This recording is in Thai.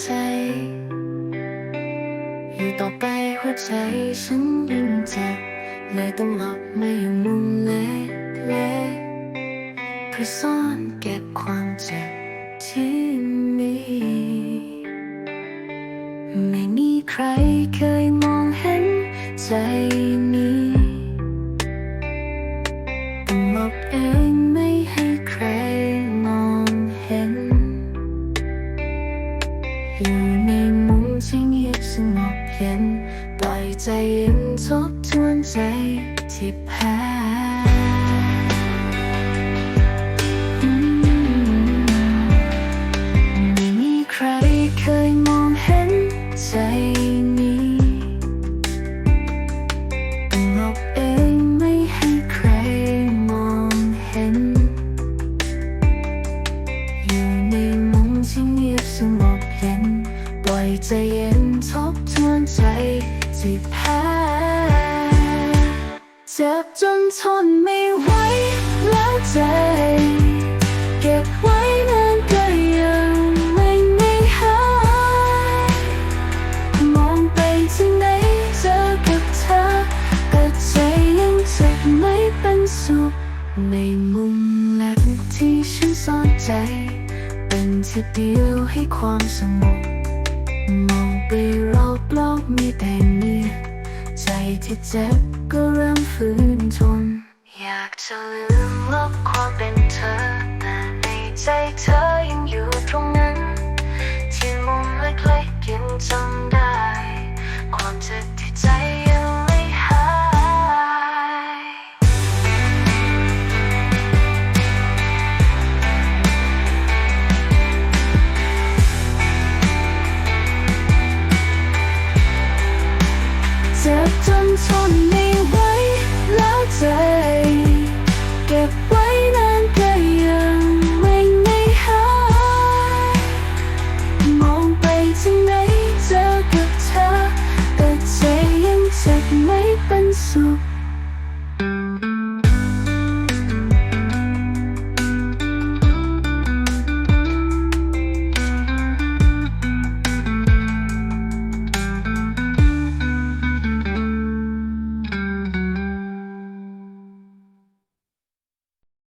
ใจ อยู่ต่อไปหัวใจฉันยิ่งเจ็บเลยต้องหลบมาอยู่มุมเล็กๆเพื่อซ่อนเก็บความเจ็บที่มีไม่มีใครเคยมองเห็นใจนี้ต้องหลบเอง ใจเย็นทบทวนใจที่แพ้ไม่มีใครเคยมองเห็นใจนี้ต้องหลบเองไม่ให้ใครมองเห็น อยู่ในมุมที่เงียบสงบเย็นปล่อยใจเย็นทบทวนใจ ที่แพ้เจ็บจนทนไม่ไหวแล้วใจ เก็บไว้นานก็ยังไม่ไม่หายมองไปที่ไหนเจอกับเธอแต่ใจยังเจ็บไม่เป็นสุขในมุมแลกที่ฉันซ่อนใจ เป็นที่เดียวให้ความสงบ มองไปรอบโลกมีแต่เงียใจที่เจ็บก็เริ่มฟื้นทนอยากจะลืมลบความเป็นเธอ แต่ในใจเธอยังอยู่ตรงนั้น ใจเก็บไว้นานก็ยังไม่หายมองไปที่ไหนเจอกับเธอแต่ใจยังเจ็บไม่เป็นสุข